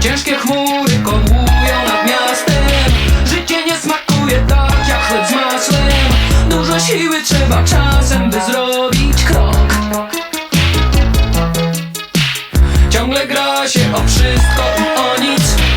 Ciężkie chmury kołują nad miastem. Życie nie smakuje tak jak chleb z masłem Dużo siły trzeba czasem, by zrobić krok. Ciągle gra się o wszystko i o nic.